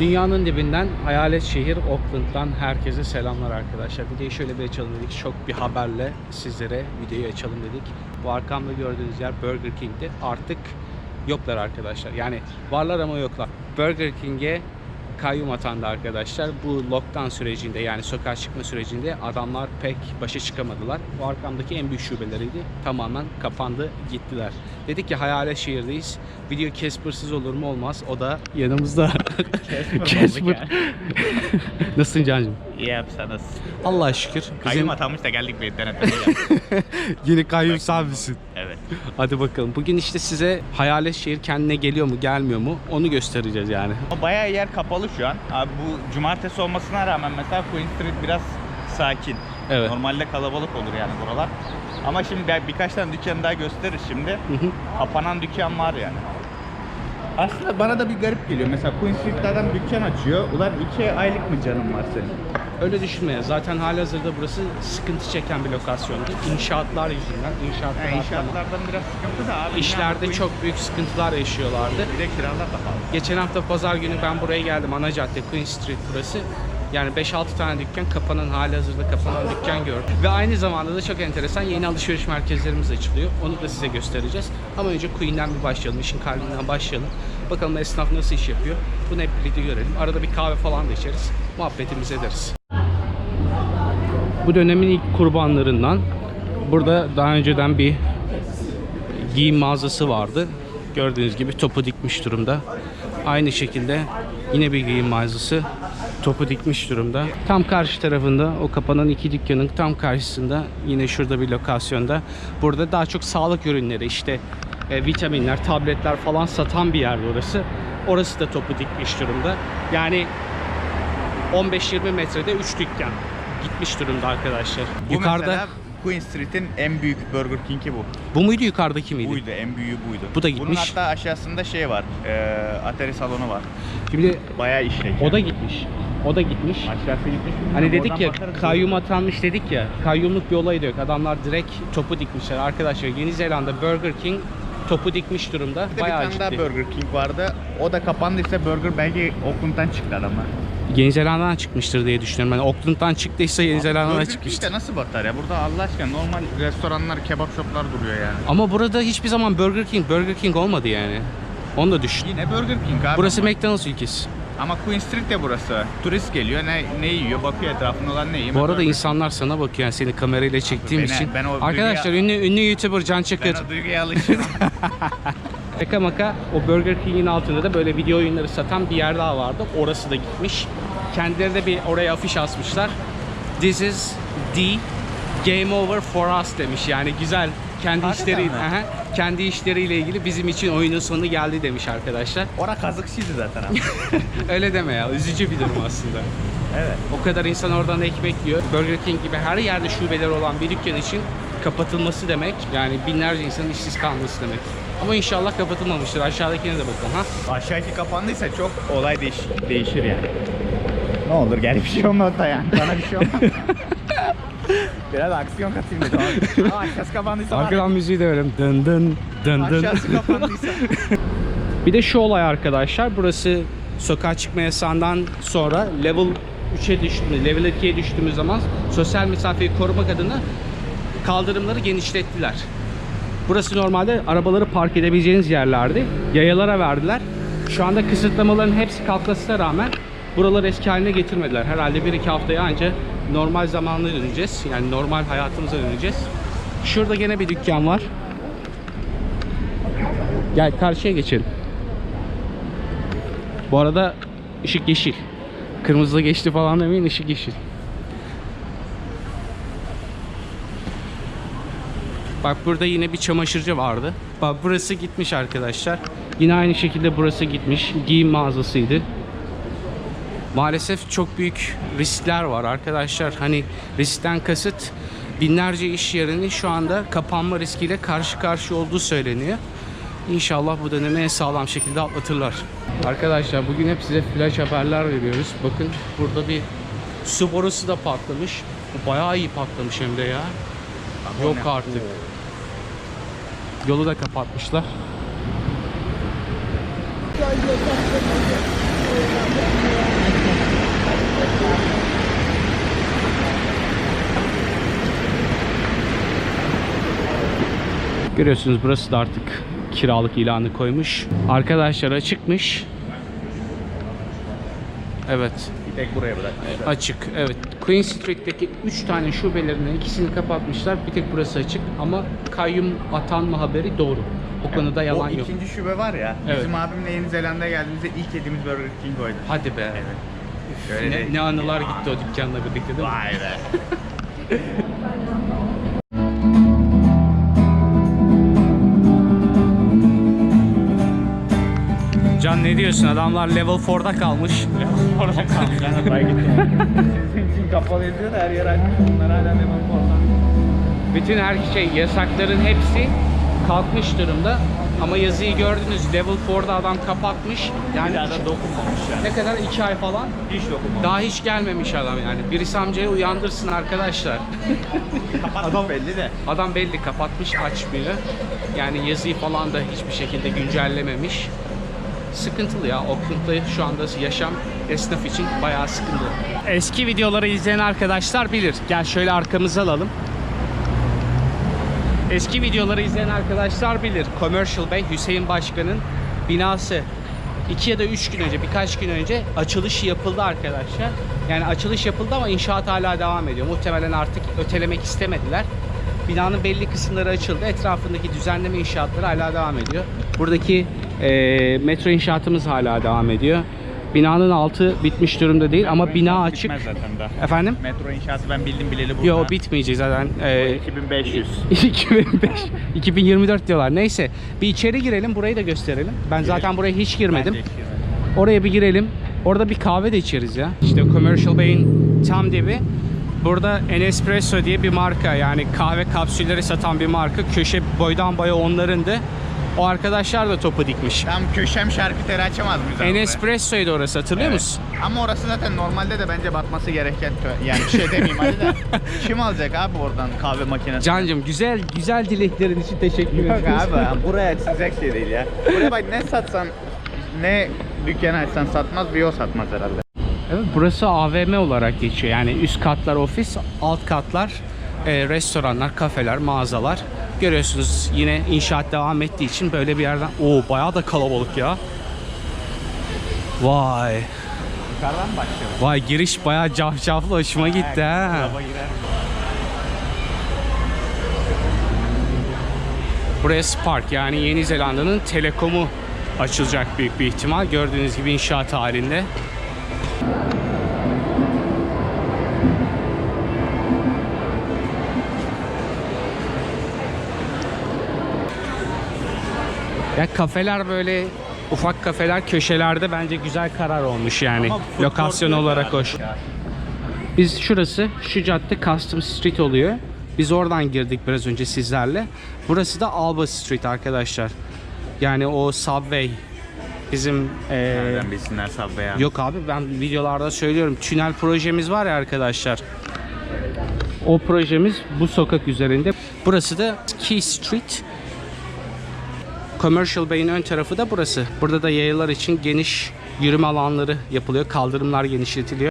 Dünyanın dibinden hayalet şehir Auckland'dan herkese selamlar arkadaşlar. Videoyu şöyle bir açalım dedik. Şok bir haberle sizlere videoyu açalım dedik. Bu arkamda gördüğünüz yer Burger King'de. Artık yoklar arkadaşlar. Yani varlar ama yoklar. Burger King'e kayyum atandı arkadaşlar. Bu lockdown sürecinde yani sokağa çıkma sürecinde adamlar pek başa çıkamadılar. Bu arkamdaki en büyük şubeleriydi. Tamamen kapandı gittiler. Dedik ki hayalet şehirdeyiz. Video Casper'sız olur mu olmaz. O da yanımızda. Casper. Nasılsın Can'cığım? İyi nasılsın? Allah'a şükür. Kayyum Bizim atanmış da geldik bir denetmeye. yeni kayyum sen misin? evet. Hadi bakalım. Bugün işte size hayalet şehir kendine geliyor mu gelmiyor mu onu göstereceğiz yani. Bayağı yer kapalı şu an. Abi bu cumartesi olmasına rağmen mesela Queen Street biraz sakin. Evet. Normalde kalabalık olur yani buralar. Ama şimdi bir- birkaç tane dükkan daha gösterir şimdi. Hı hı. Kapanan dükkan var yani. Aslında bana da bir garip geliyor. Mesela Queen Street'te adam dükkan açıyor. Ulan iki aylık mı canın var senin? Öyle düşünmeye. Zaten halihazırda burası sıkıntı çeken bir lokasyondu. İnşaatlar yüzünden. İnşaatlar Yani inşaatlardan biraz sıkıntı da abi. İşlerde çok büyük sıkıntılar yaşıyorlardı. Bir de kiralar da pahalı. Geçen hafta pazar günü ben buraya geldim. Ana cadde Queen Street burası. Yani 5-6 tane dükkan kapanan, hali hazırda kapanan dükkan gördüm. Ve aynı zamanda da çok enteresan yeni alışveriş merkezlerimiz açılıyor. Onu da size göstereceğiz. Ama önce Queen'den bir başlayalım, işin kalbinden başlayalım. Bakalım esnaf nasıl iş yapıyor. Bunu hep birlikte görelim. Arada bir kahve falan da içeriz. Muhabbetimizi ederiz. Bu dönemin ilk kurbanlarından burada daha önceden bir giyim mağazası vardı. Gördüğünüz gibi topu dikmiş durumda. Aynı şekilde yine bir giyim mağazası topu dikmiş durumda. Tam karşı tarafında o kapanan iki dükkanın tam karşısında yine şurada bir lokasyonda. Burada daha çok sağlık ürünleri işte e, vitaminler, tabletler falan satan bir yer orası. Orası da topu dikmiş durumda. Yani 15-20 metrede 3 dükkan gitmiş durumda arkadaşlar. Bu Yukarıda mesela Queen Street'in en büyük Burger King'i bu. bu muydu yukarıdaki miydi? Buydu, en büyüğü buydu. Bu da Bunun gitmiş. hatta aşağısında şey var, e, atari salonu var. Şimdi Bayağı işlek. o da gitmiş. O da gitmiş. Aşağısı gitmiş. Hani dedik ya kayyum atanmış dedik ya. Kayyumluk bir olay da yok. Adamlar direkt topu dikmişler. Arkadaşlar Yeni Zelanda Burger King topu dikmiş durumda. Bir de bir Bayağı tane daha ciddi. Burger King vardı. O da kapandıysa Burger belki Auckland'dan çıktı adamlar. Yeni Zelanda'dan çıkmıştır diye düşünüyorum. Hani Auckland'dan çıktıysa Yeni Zelanda'dan çıkmıştır. King'de nasıl batar ya? Burada Allah aşkına normal restoranlar, kebap shoplar duruyor yani. Ama burada hiçbir zaman Burger King Burger King olmadı yani. Onu da düşün. Yine Burger King abi. Burası ama, McDonald's ülkesi. ama Queen Street de burası. Turist geliyor ne ne yiyor bakıyor etrafında olan ne yiyor. Bu arada insanlar sana bakıyor yani seni kamerayla çektiğim Beni- için. ben o Arkadaşlar duyguya- ünlü ünlü YouTuber Can Çakır. Ben o duyguya alışırım. Şaka maka o Burger King'in altında da böyle video oyunları satan bir yer daha vardı. Orası da gitmiş. Kendileri de bir oraya afiş asmışlar. This is the game over for us demiş. Yani güzel kendi Hakikaten işleri mi? Aha, kendi işleriyle ilgili bizim için oyunun sonu geldi demiş arkadaşlar. Ora kazıkçıydı zaten abi. Öyle deme ya. Üzücü bir durum aslında. evet. O kadar insan oradan ekmek yiyor. Burger King gibi her yerde şubeleri olan bir dükkan için kapatılması demek yani binlerce insanın işsiz kalması demek. Ama inşallah kapatılmamıştır. Aşağıdakine de bakalım ha. Aşağıki kapandıysa çok olay değiş değişir yani. Ne olur gel bir şey olmaz da yani. Bana bir şey olmaz. Biraz aksiyon katayım dedim abi. Aşağısı kapandıysa. Arkadan müziği de verelim. Dın dın dın dın. Aşağısı kapandıysa. Bir de şu olay arkadaşlar. Burası sokağa çıkma yasağından sonra level 3'e düştüğümüz, level 2'ye düştüğümüz zaman sosyal mesafeyi korumak adına kaldırımları genişlettiler. Burası normalde arabaları park edebileceğiniz yerlerdi. Yayalara verdiler. Şu anda kısıtlamaların hepsi kalkmasına rağmen buraları eski haline getirmediler. Herhalde 1-2 haftaya anca normal zamanına döneceğiz. Yani normal hayatımıza döneceğiz. Şurada gene bir dükkan var. Gel karşıya geçelim. Bu arada ışık yeşil. Kırmızı geçti falan demeyin ışık yeşil. Bak burada yine bir çamaşırcı vardı. Bak burası gitmiş arkadaşlar. Yine aynı şekilde burası gitmiş. Giyim mağazasıydı. Maalesef çok büyük riskler var arkadaşlar. Hani riskten kasıt binlerce iş yerinin şu anda kapanma riskiyle karşı karşıya olduğu söyleniyor. İnşallah bu dönemi en sağlam şekilde atlatırlar. Arkadaşlar bugün hep size flash haberler veriyoruz. Bakın burada bir su borusu da patlamış. Bayağı iyi patlamış hem de ya. Yok artık. Yolu da kapatmışlar. Görüyorsunuz burası da artık kiralık ilanı koymuş. Arkadaşlar açıkmış. Evet. Bir tek buraya bırak. Açık. Evet. Queen Street'teki 3 tane şubelerinden ikisini kapatmışlar. Bir tek burası açık ama kayyum atanma haberi doğru. O konuda yalan o yok. ikinci şube var ya. Evet. Bizim abimle Yeni Zelanda'ya geldiğimizde ilk yediğimiz Burger King oydu. Hadi be. Şöyle Ne, ne anılar gitti o dükkanla birlikte değil mi? Vay be. Can ne diyorsun? Adamlar level 4'da kalmış. Orada kalmış. Ben oraya gittim. Sizin kapalı yazıyor da her yer açmış. Bunlar hala devam oradan. Bütün her şey yasakların hepsi kalkmış durumda. Ama yazıyı gördünüz level 4'da adam kapatmış. Yani Bir daha da dokunmamış yani. ne kadar 2 ay falan Hiç dokunmamış. daha hiç gelmemiş adam yani. Birisi amcayı uyandırsın arkadaşlar. Adam belli de. Adam belli kapatmış açmıyor. Yani yazıyı falan da hiçbir şekilde güncellememiş. Sıkıntılı ya. Auckland'da şu anda yaşam esnaf için bayağı sıkıntılı. Eski videoları izleyen arkadaşlar bilir. Gel şöyle arkamıza alalım. Eski videoları izleyen arkadaşlar bilir. Commercial Bay Hüseyin Başkan'ın binası 2 ya da 3 gün önce, birkaç gün önce açılışı yapıldı arkadaşlar. Yani açılış yapıldı ama inşaat hala devam ediyor. Muhtemelen artık ötelemek istemediler. Binanın belli kısımları açıldı. Etrafındaki düzenleme inşaatları hala devam ediyor. Buradaki eee, metro inşaatımız hala devam ediyor. Binanın altı bitmiş durumda değil ama bina açık. Zaten daha. Efendim? Metro inşaatı ben bildim bileli burada. Yo bitmeyecek zaten. Eee, 2500. 2005 2024 diyorlar. Neyse bir içeri girelim burayı da gösterelim. Ben zaten buraya hiç girmedim. Oraya bir girelim. Orada bir kahve de içeriz ya. İşte Commercial Bay'in tam dibi. Burada Nespresso diye bir marka yani kahve kapsülleri satan bir marka. Köşe boydan boya onlarındı. O arkadaşlar da topu dikmiş. Tam köşem şarküteri açamaz mıyız abi? Nespresso'ydu orası hatırlıyor Evet. musun? Ama orası zaten normalde de bence batması gereken yani bir şey demeyeyim hadi de. Kim alacak abi oradan kahve makinesi? Cancım güzel güzel dileklerin için teşekkür Yok ederim. abi buraya açılacak şey değil ya. Buraya bak ne satsan ne dükkan açsan satmaz bir o satmaz herhalde. Evet, burası AVM olarak geçiyor. Yani üst katlar ofis, alt katlar e, restoranlar, kafeler, mağazalar. Görüyorsunuz yine inşaat devam ettiği için böyle bir yerden... Oo bayağı da kalabalık ya. Vay. Yukarıdan mı başlayalım? Vay giriş bayağı cafcaflı hoşuma gitti ha. Buraya Spark yani Yeni Zelanda'nın telekomu açılacak büyük bir ihtimal. Gördüğünüz gibi inşaat halinde. Ya kafeler böyle ufak kafeler köşelerde bence güzel karar olmuş yani. Lokasyon olarak abi. hoş. Biz şurası, şu cadde Custom Street oluyor. Biz oradan girdik biraz önce sizlerle. Burası da Alba Street arkadaşlar. Yani o subway bizim eee, Nereden bilsinler Subway abi? yok abi ben videolarda söylüyorum. Tünel projemiz var ya arkadaşlar. O projemiz bu sokak üzerinde. Burası da Key Street. Commercial Bay'in ön tarafı da burası. Burada da yayalar için geniş yürüme alanları yapılıyor. Kaldırımlar genişletiliyor.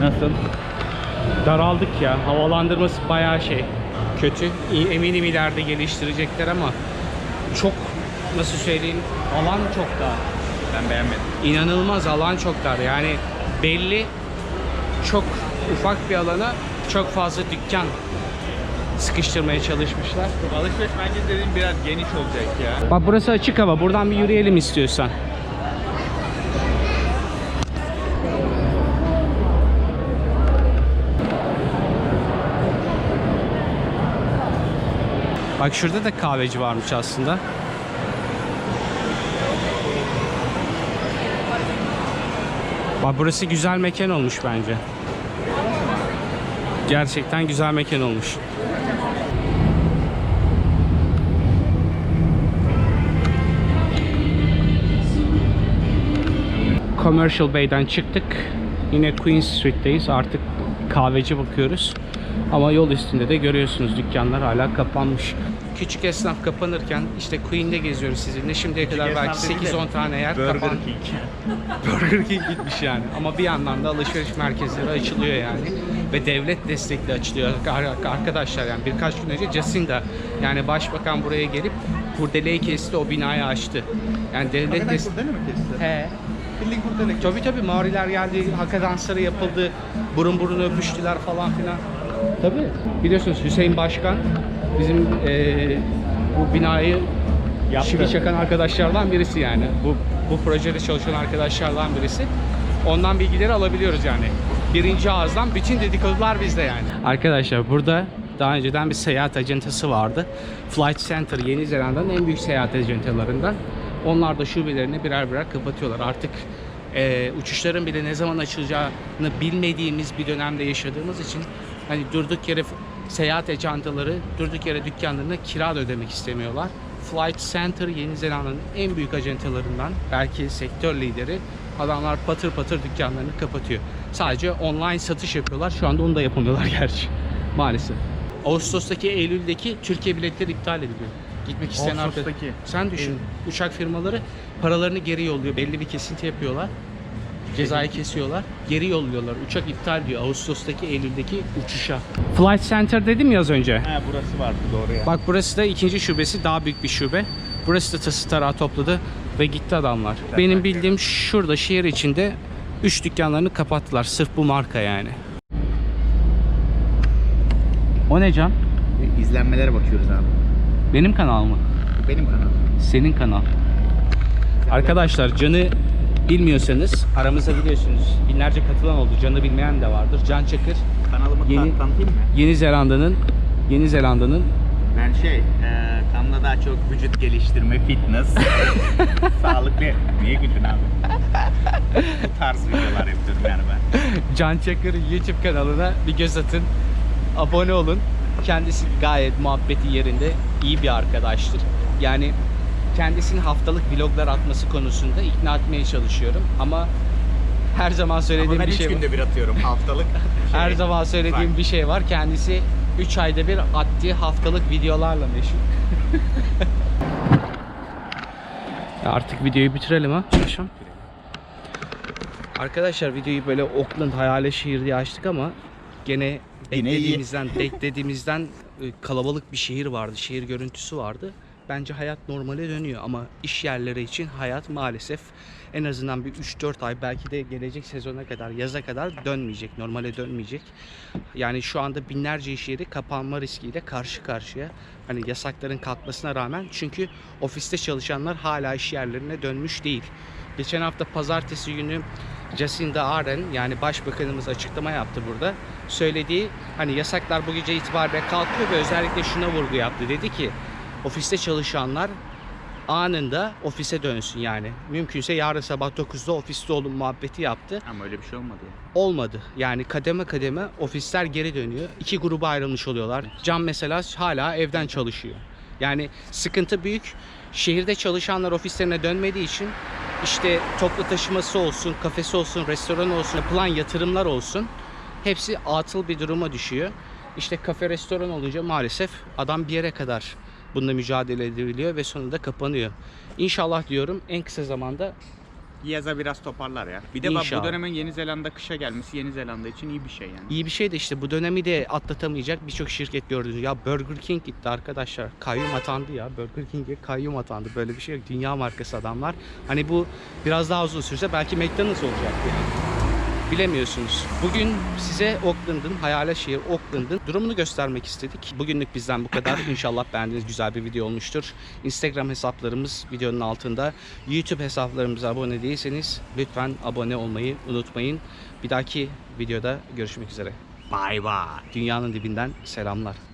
Nasıl? Daraldık ya. Havalandırması bayağı şey kötü. Eminim ileride geliştirecekler ama çok nasıl söyleyeyim alan çok dar. Ben beğenmedim. İnanılmaz alan çok dar. Yani belli çok ufak bir alana çok fazla dükkan sıkıştırmaya çalışmışlar. Alışveriş merkezi dediğim biraz geniş olacak ya. Bak burası açık hava. Buradan bir yürüyelim istiyorsan. Bak şurada da kahveci varmış aslında. Bak burası güzel mekan olmuş bence. Gerçekten güzel mekan olmuş. Commercial Bay'den çıktık. Yine Queen Street'teyiz. Artık kahveci bakıyoruz. Ama yol üstünde de görüyorsunuz dükkanlar hala kapanmış. Küçük esnaf kapanırken işte Queen'de geziyoruz sizinle. Şimdiye kadar belki 8-10 tane yer Burger kapan. King. Burger King gitmiş yani. Ama bir yandan da alışveriş merkezleri açılıyor yani. Ve devlet destekli açılıyor Ar- arkadaşlar yani birkaç gün önce Jacinda yani başbakan buraya gelip kurdeleyi kesti o binayı açtı. Yani devlet destekli... mi kesti? He. Bildiğin kurdele Tabii tabii Maoriler geldi, haka dansları yapıldı, burun buruna öpüştüler falan filan. Tabii. Biliyorsunuz Hüseyin Başkan bizim eee, bu binayı Yaptı. çivi çakan arkadaşlardan birisi yani. Bu bu projede çalışan arkadaşlardan birisi. Ondan bilgileri alabiliyoruz yani. Birinci ağızdan bütün dedikodular bizde yani. Arkadaşlar burada daha önceden bir seyahat acentası vardı. Flight Center Yeni Zelanda'nın en büyük seyahat acentalarından. Onlar da şubelerini birer birer kapatıyorlar. Artık eee, uçuşların bile ne zaman açılacağını bilmediğimiz bir dönemde yaşadığımız için hani durduk yere seyahat ajantaları durduk yere dükkanlarına kira da ödemek istemiyorlar. Flight Center Yeni Zelanda'nın en büyük ajantalarından belki sektör lideri adamlar patır patır dükkanlarını kapatıyor. Sadece online satış yapıyorlar. Şu anda onu da yapamıyorlar gerçi. Maalesef. Ağustos'taki Eylül'deki Türkiye biletleri iptal ediliyor. Gitmek isteyen. Ağustos'taki. Sen düşün. Uçak firmaları paralarını geri yolluyor. Belli bir kesinti yapıyorlar. Cezayı kesiyorlar. Geri yolluyorlar. Uçak iptal diyor Ağustos'taki Eylül'deki uçuşa. Flight Center dedim ya az önce. Ha burası vardı doğru ya. Bak burası da ikinci şubesi daha büyük bir şube. Burası da tası tarağı topladı ve gitti adamlar. Benim bildiğim şurada şehir içinde 3 dükkanlarını kapattılar. Sırf bu marka yani. O ne Can? İzlenmelere bakıyoruz abi. Benim kanal mı? Bu benim kanalım. Senin kanal. Arkadaşlar Can'ı bilmiyorsanız aramızda biliyorsunuz binlerce katılan oldu. Can'ı bilmeyen de vardır. Can Çakır Kanalımı Yeni- Yeni... tanıtayım mı? Yeni Zelanda'nın Yeni Zelanda'nın Ben şey, e, kanalda daha çok vücut geliştirme, fitness, sağlıklı. Niye güldün abi? Bu tarz videolar yapıyorum yani ben. Can Çakır YouTube kanalına bir göz atın. Abone olun. Kendisi gayet muhabbeti yerinde iyi bir arkadaştır. Yani kendisini haftalık vloglar atması konusunda ikna etmeye çalışıyorum ama her zaman Ama söylediğim ben bir 3 şey var. günde bir atıyorum haftalık. Şey, Her zaman söylediğim bir şey var. Kendisi 3 ayda bir attığı haftalık videolarla meşhur. Artık videoyu bitirelim ha. Paşam. Arkadaşlar videoyu böyle Auckland hayali şehir diye açtık ama gene beklediğimizden, beklediğimizden e, kalabalık bir şehir vardı. Şehir görüntüsü vardı. Bence hayat normale dönüyor ama iş yerleri için hayat maalesef en azından bir 3-4 ay belki de gelecek sezona kadar, yaza kadar dönmeyecek, normale dönmeyecek. Yani şu anda binlerce iş yeri kapanma riskiyle karşı karşıya. Hani yasakların kalkmasına rağmen çünkü ofiste çalışanlar hala iş yerlerine dönmüş değil. Geçen hafta pazartesi günü Jacinda Ardern yani başbakanımız açıklama yaptı burada. Söylediği hani yasaklar bu gece itibariyle kalkıyor ve özellikle şuna vurgu yaptı. Dedi ki ofiste çalışanlar anında ofise dönsün yani. Mümkünse yarın sabah 9'da ofiste olun muhabbeti yaptı. Ama öyle bir şey olmadı ya. Olmadı. Yani kademe kademe ofisler geri dönüyor. İki gruba ayrılmış oluyorlar. Can mesela hala evden çalışıyor. Yani sıkıntı büyük. Şehirde çalışanlar ofislerine dönmediği için işte toplu taşıması olsun, kafesi olsun, restoran olsun, yapılan yatırımlar olsun hepsi atıl bir duruma düşüyor. İşte kafe restoran olunca maalesef adam bir yere kadar bununla mücadele ediliyor ve sonunda kapanıyor. İnşallah diyorum en kısa zamanda Yaza biraz toparlar ya. Bir de bak İnşallah. bu dönemin Yeni Zelanda kışa gelmesi Yeni Zelanda için iyi bir şey yani. İyi bir şey de işte bu dönemi de atlatamayacak birçok şirket gördünüz. Ya Burger King gitti arkadaşlar. Kayyum atandı ya. Burger King'e kayyum atandı. Böyle bir şey yok. Dünya markası adamlar. Hani bu biraz daha uzun sürse belki McDonald's olacak yani. Bilemiyorsunuz. Bugün size Auckland'ın, hayale şehir Auckland'ın durumunu göstermek istedik. Bugünlük bizden bu kadar. İnşallah beğendiğiniz güzel bir video olmuştur. Instagram hesaplarımız videonun altında. YouTube hesaplarımıza abone değilseniz lütfen abone olmayı unutmayın. Bir dahaki videoda görüşmek üzere. Bye bye. Dünyanın dibinden selamlar.